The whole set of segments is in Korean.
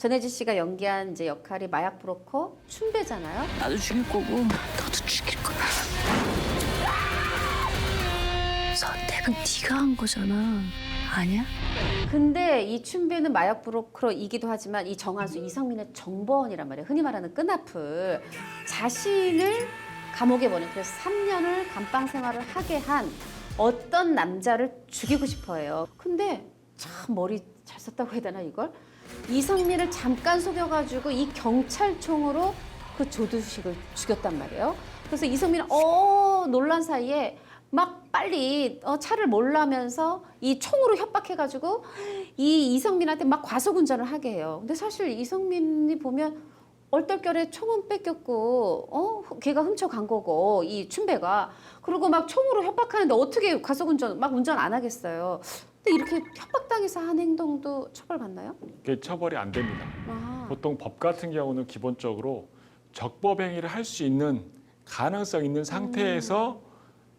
전혜지 씨가 연기한 이제 역할이 마약 브로커 춘배잖아요. 나도 죽일 거고 너도 죽일 거야. 선택은 네가 한 거잖아. 아니야? 근데 이 춘배는 마약 브로커이기도 하지만 이 정한수 이성민의 정보원이란 말이에요. 흔히 말하는 끈앞을 자신을 감옥에 보내 그래서 3년을 감방 생활을 하게 한 어떤 남자를 죽이고 싶어해요. 근데 참 머리 잘 썼다고 해야 되나 이걸? 이성민을 잠깐 속여가지고 이 경찰총으로 그 조두식을 죽였단 말이에요. 그래서 이성민은 어 놀란 사이에 막 빨리 어, 차를 몰라면서 이 총으로 협박해가지고 이 이성민한테 막 과속 운전을 하게 해요. 근데 사실 이성민이 보면 얼떨결에 총은 뺏겼고 어 걔가 훔쳐간 거고 이 춘배가 그리고 막 총으로 협박하는데 어떻게 과속 운전 막 운전 안 하겠어요. 근데 이렇게 협박당해서 한 행동도 처벌받나요? 그게 처벌이 안 됩니다. 아, 보통 법 같은 경우는 기본적으로 적법 행위를 할 수 있는 가능성 있는 상태에서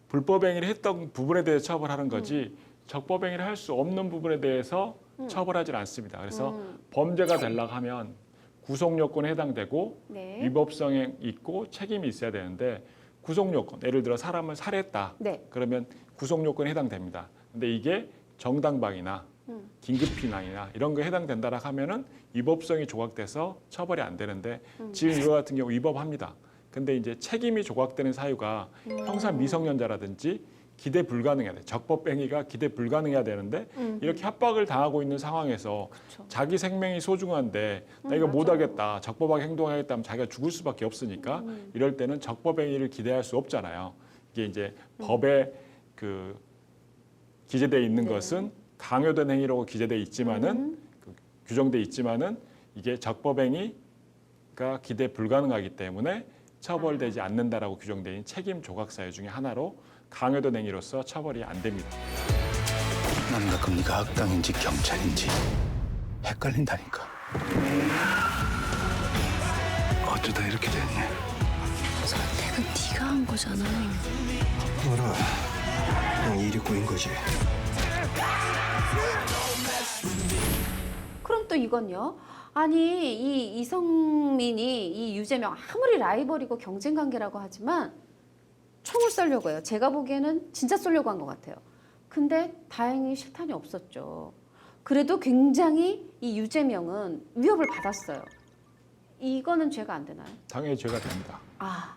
불법 행위를 했던 부분에 대해 처벌하는 거지 적법 행위를 할 수 없는 부분에 대해서 처벌하지 않습니다. 그래서 음. 범죄가 되려고 하면 구속 요건에 해당되고 네. 위법성이 있고 책임이 있어야 되는데 구속 요건 예를 들어 사람을 살해했다 네. 그러면 구속 요건에 해당됩니다. 근데 이게 정당방위나 음. 긴급 피난이나 이런 거에 해당된다라 하면은 위법성이 조각돼서 처벌이 안 되는데 음. 지금 이거 같은 경우 위법합니다. 근데 이제 책임이 조각되는 사유가 음. 형사 미성년자라든지 기대 불가능해야 돼. 적법 행위가 기대 불가능해야 되는데 음. 이렇게 협박을 당하고 있는 상황에서 그쵸. 자기 생명이 소중한데 나 이거 음, 못. 하겠다. 적법하게 행동하겠다면 자기가 죽을 수밖에 없으니까 음. 이럴 때는 적법 행위를 기대할 수 없잖아요. 이게 이제 음. 법에 그 기재돼 있는 네. 것은 강요된 행위라고 기재돼 있지만은 음. 그 규정돼 있지만은 이게 적법 행위가 기대 불가능하기 때문에 처벌되지 아. 않는다라고 규정돼 있는 책임 조각 사유 중에 하나로 강요된 행위로서 처벌이 안 됩니다. 네가 악당인지 경찰인지 헷갈린다니까. 어쩌다 이렇게 됐네. 선택은 네가 한 거잖아. 뭐라? 그냥 일이 꼬인 거지. 그럼 또 이건요? 아니 이 이성민이 이 유재명 아무리 라이벌이고 경쟁 관계라고 하지만 총을 쏘려고 해요. 제가 보기에는 진짜 쏘려고 한 것 같아요. 근데 다행히 실탄이 없었죠. 그래도 굉장히 이 유재명은 위협을 받았어요. 이거는 죄가 안 되나요? 당연히 죄가 됩니다. 아,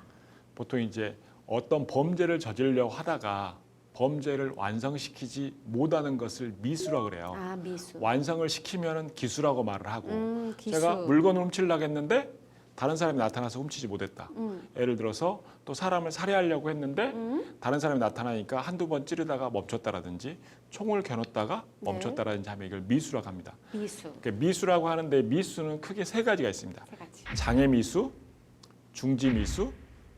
보통 이제 어떤 범죄를 저지르려고 하다가 범죄를 완성시키지 못하는 것을 미수라고 그래요. 아 미수. 완성을 시키면은 기수라고 말을 하고 음, 기수. 제가 물건을 훔치려고 했는데 다른 사람이 나타나서 훔치지 못했다. 음, 예를 들어서 또 사람을 살해하려고 했는데 음, 다른 사람이 나타나니까 한두 번 찌르다가 멈췄다라든지 총을 겨눴다가 네. 멈췄다라든지 하면 이걸 미수라고 합니다. 미수. 그러니까 미수라고 하는데 미수는 크게 세 가지가 있습니다. 세 가지. 장애 미수, 중지 미수,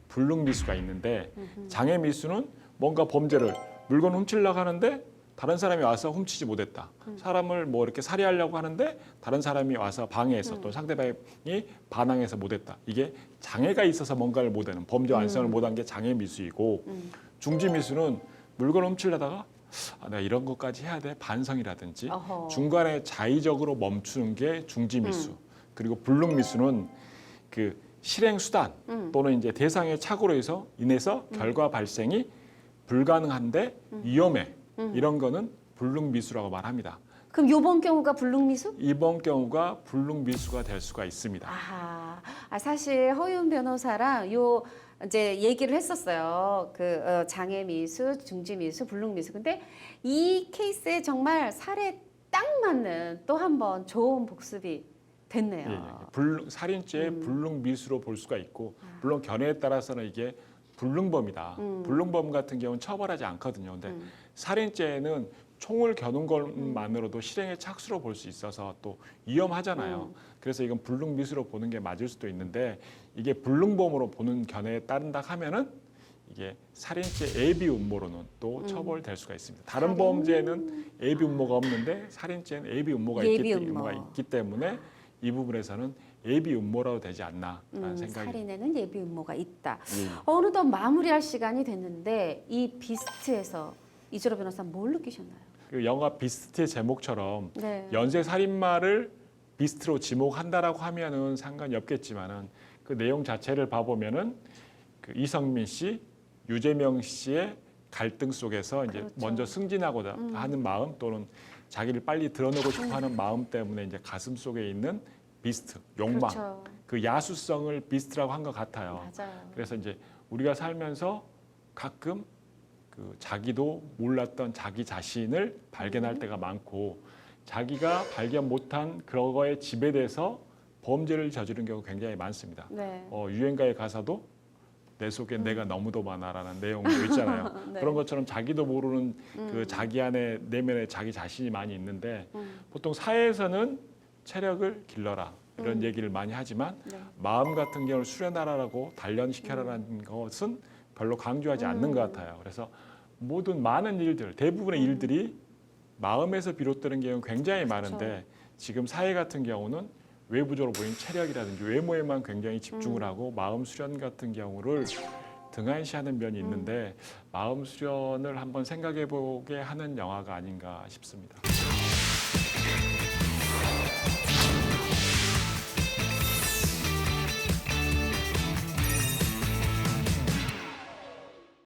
불능 미수가 있는데 장애 미수는 뭔가 범죄를 물건 훔치려고 하는데 다른 사람이 와서 훔치지 못했다. 사람을 뭐 이렇게 살해하려고 하는데 다른 사람이 와서 방해해서 또 상대방이 반항해서 못했다. 이게 장애가 있어서 뭔가를 못하는 범죄 완성을 못한 게 장애 미수이고 음. 중지 미수는 물건 훔치려다가 아, 내가 이런 것까지 해야 돼 반성이라든지 어허. 중간에 자의적으로 멈추는 게 중지 미수. 그리고 불능 미수는 그 실행 수단 음. 또는 이제 대상의 착오로 해서 인해서 결과 발생이 불가능한데 음. 위험해. 이런 거는 불능 미수라고 말합니다. 그럼 요번 경우가 불능미수? 이번 경우가 불능 미수가 될 수가 있습니다. 아하. 아, 사실 허윤 변호사랑 요 이제 얘기를 했었어요. 그 어, 장애 미수, 중지 미수, 불능 미수. 근데 이 케이스에 정말 살에 딱 맞는 또 한 번 좋은 복습이 됐네요. 예, 예. 불, 살인죄의 음. 불능 미수로 볼 수가 있고 물론 견해에 따라서는 이게 불능범이다. 음. 불능범 같은 경우는 처벌하지 않거든요. 근데 음. 살인죄는 총을 겨눈 것만으로도 실행의 착수로 볼 수 있어서 또 위험하잖아요. 음. 그래서 이건 불능 미수로 보는 게 맞을 수도 있는데 이게 불능범으로 보는 견해에 따른다 하면은 이게 살인죄 예비 음모로는 또 음. 처벌될 수가 있습니다. 다른 살인- 범죄는 예비 음모가 없는데 살인죄는 예비 음모가 예비 있기, 음모. 음모가 있기 때문에 이 부분에서는 예비 음모라도 되지 않나라는 음, 생각이 살인에는 예비 음모가 있다. 예. 어느덧 마무리할 시간이 됐는데 이 비스트에서 이주로 변호사 뭘 느끼셨나요? 그 영화 비스트의 제목처럼 네. 연쇄 살인마를 비스트로 지목한다라고 하면은 상관이 없겠지만은 그 내용 자체를 봐보면은 그 이성민 씨, 유재명 씨의 갈등 속에서 이제 그렇죠. 먼저 승진하고자 음. 하는 마음 또는 자기를 빨리 드러내고 싶어하는 마음 때문에 이제 가슴 속에 있는 비스트, 욕망, 그렇죠. 그 야수성을 비스트라고 한 것 같아요. 맞아요. 그래서 이제 우리가 살면서 가끔 그 자기도 몰랐던 자기 자신을 발견할 음. 때가 많고 자기가 발견 못한 그런 거에 지배돼서 범죄를 저지른 경우가 굉장히 많습니다. 네. 어, 유행가의 가사도 내 속에 내가 너무도 많아라는 내용도 있잖아요. 음. 네. 그런 것처럼 자기도 모르는 음. 그 자기 안에 내면에 자기 자신이 많이 있는데 음. 보통 사회에서는 체력을 길러라 이런 음. 얘기를 많이 하지만 네. 마음 같은 경우를 수련하라고 단련시켜라라는 것은 별로 강조하지 않는 음. 것 같아요. 그래서 모든 많은 일들, 대부분의 음. 일들이 마음에서 비롯되는 경우 굉장히 그렇죠. 많은데 지금 사회 같은 경우는 외부적으로 보이는 체력이라든지 외모에만 굉장히 집중을 음. 하고 마음 수련 같은 경우를 등한시하는 면이 음. 있는데 마음 수련을 한번 생각해보게 하는 영화가 아닌가 싶습니다.